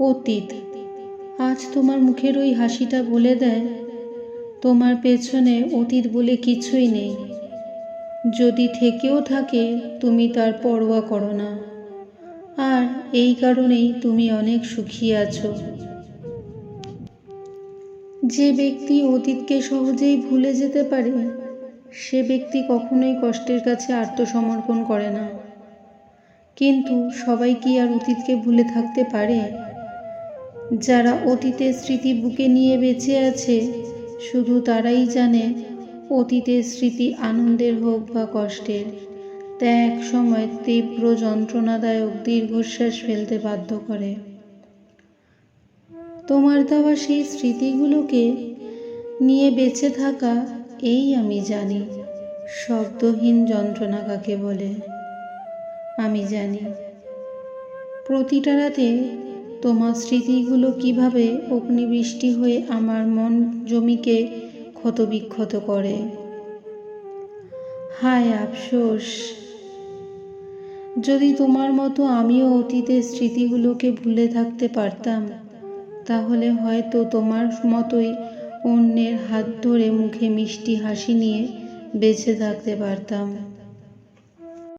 অতীত। আজ তোমার মুখের ওই হাসিটা বলে দেয়, তোমার পেছনে অতীত বলে কিছুই নেই। যদি থেকেও থাকে, তুমি তার পরোয়া করো না। আর এই কারণেই তুমি অনেক সুখী আছো। যে ব্যক্তি অতীতকে সহজেই ভুলে যেতে পারে, সে ব্যক্তি কখনোই কষ্টের কাছে আত্মসমর্পণ করে না। কিন্তু সবাই কি আর অতীতকে ভুলে থাকতে পারে? যারা অতীতের স্মৃতি বুকে নিয়ে বেঁচে আছে, শুধু তারাই জানে অতীতের স্মৃতি আনন্দের হোক বা কষ্টের। তা এক সময় তীব্র যন্ত্রণাদায়ক দীর্ঘশ্বাস ফেলতে বাধ্য করে। তোমার দেওয়া সেই স্মৃতিগুলোকে নিয়ে বেঁচে থাকা এই আমি জানি, শব্দহীন যন্ত্রণা কাকে বলে? আমি জানি। প্রতিটা রাতে তোমার স্মৃতিগুলো কীভাবে অগ্নিবৃষ্টি হয়ে আমার মন জমিকে ক্ষতবিক্ষত করে? হায় আফসোস। যদি তোমার মতো আমিও অতীতের স্মৃতিগুলোকে ভুলে থাকতে পারতাম, তাহলে হয়তো তোমার মতোই অন্যের হাত ধরে মুখে মিষ্টি হাসি নিয়ে বেঁচে থাকতে পারতাম।